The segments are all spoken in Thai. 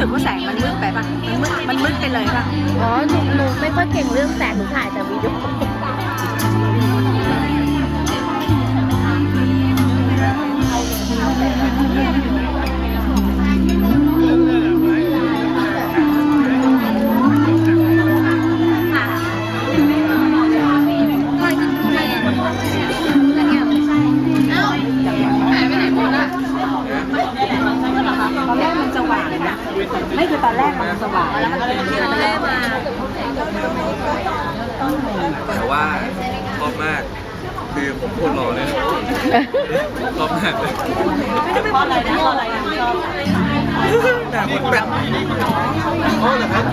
สึกว่าแสงมันมืดไปปะมันมืดมันมืดไปเลยปะอ๋อหนูหนูไม่ค่อยเก่งเรื่องแสงหนูถ่ายแต่วิดีโอางแล้วมันเป็นเรื่องแรกมาแต่ว่าชอบมาก คือผมพูดรอเลยนชอบมากเลยเพราะอะไรนะเพราะอะไรนะหน้าคนแบบอ๋อเหรอครับ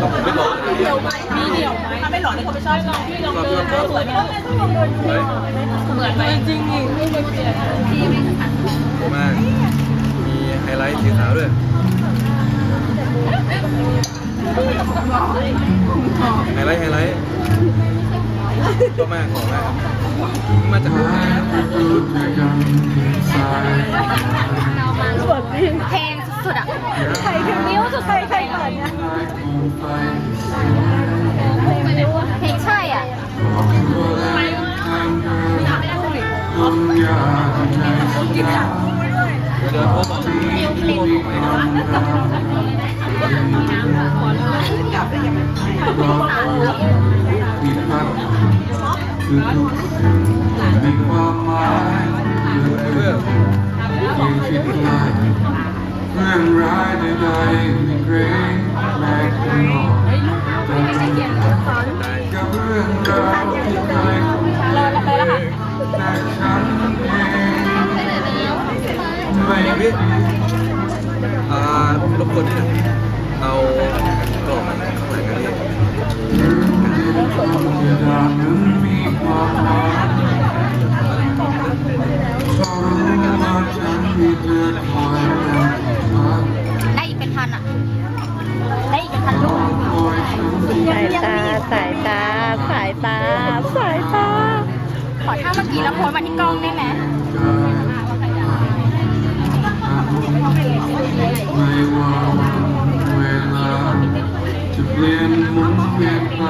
ก็ผมไม่รอเลยมีเดี่ยวไหมถ้าไม่หล่อนี่เขาไม่ชอบชอบพี่ลองเดิชอนบชอบสวยไหมเฮ้ยเหมือนไหมจริงอีกม ไฮไลท์ไฮไลท์ชอบมากของมากมาจากไหนนะเพลงแพงสุดๆอะใครคือมิ้วสุดใครใครก่อนเนี่ยเพลงใช่อะเดี๋ยวโทรบอก คือทุกมีความหมายคือเพื่เรื่อองที่คิดได้เรื่องร้ายใดๆไม่เกรงแม้จะนอนกับเรื่องราวที่เคยคุ้นเคยแต่ฉันเองไม่พี่อ่ารบกวนที่ เอากล่องมันข้างหลังกันดิจะดานั้นมีความหมายเพราะรู้ว่าฉันมีเธอคอยเป็นที่พักได้อีกเป็นพันอะ ได้อีกเป็นพันลูกคอยฉันที่สายตาสายตาสายตาสายตา ขอท่าเมื่อกี้แล้วโพสมาที่กล้องได้ไหมไม่ จะเปลี่ยนหมุนเวียนไป